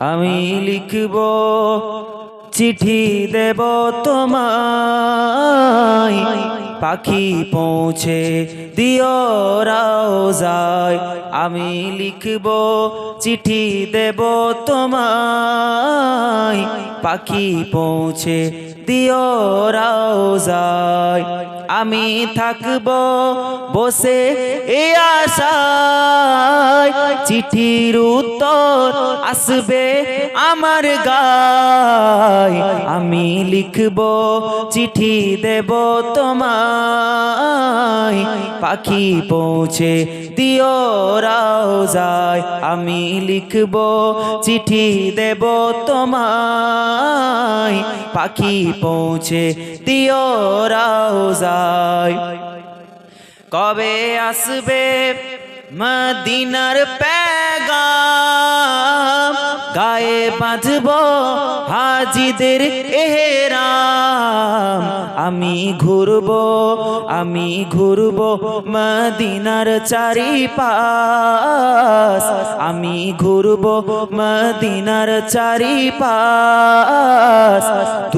আমি লিখব চিঠি দেব তোমায়। পাখি পৌঁছে দিও রাওজায়। আমি লিখব চিঠি দেব তোমায়। পাখি পৌঁছে দিও রাওজায়। আমি থাকব বসে এ আশায়। চিঠির উত্তর আসবে আমার গায়। আমি লিখব, চিঠি দেব তোমায়। পাখি পৌঁছে দিও রাও যায় আমি লিখব, চিঠি দেব তোমায়। পাখি পৌঁছে দিও রাও যায় কবে আসবে মদিনার পেগাম গায়ে বাঁধব হাজিদের এহেরাম। আমি ঘুরব আমি ঘুরব মদিনার চারিপাশ। আমি ঘুরব মদিনার চারিপাশ।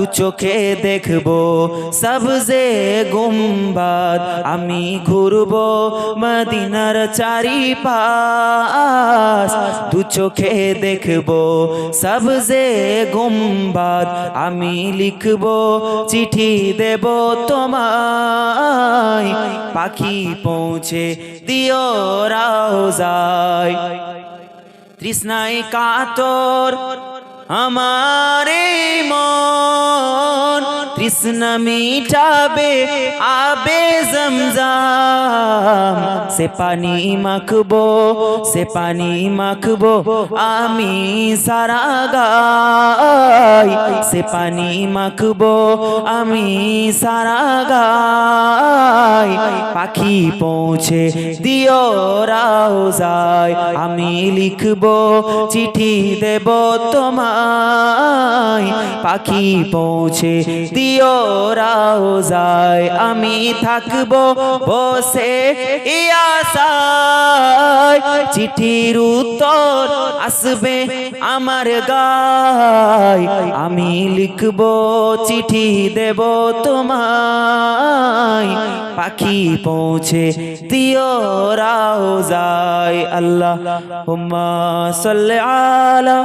দু চোখে দেখব সবজে গুম্বাদ আমি ঘুরব মদিনার চারিপাশ। দু চোখে দেখব সবজে গুম্বাদ আমি লিখব, চিঠি দেব তোমায়। পাখি পৌঁছে দিও রাও যায় তৃষ্ণায় কাতর আমারে মন তৃষ্ণা মিটাবে আবে জমজাম সে পানি মাখবো, সে পানি মাখবো, আমি সারা গাই। সে পানি মাখবো, আমি সারা গাই। পাখি পৌঁছে দিও রাওজায় আমি লিখব, চিঠি দেব তোমায়। পাখি পৌঁছে দিও রাও যায় আমি থাকব বসে চিঠির উত্তর আসবে আমার গায়। আমি লিখব, চিঠি দেব তোমায়। পাখি পৌঁছে দিও রাও যায় আল্লাহ হুম্মা সাল্লি আলা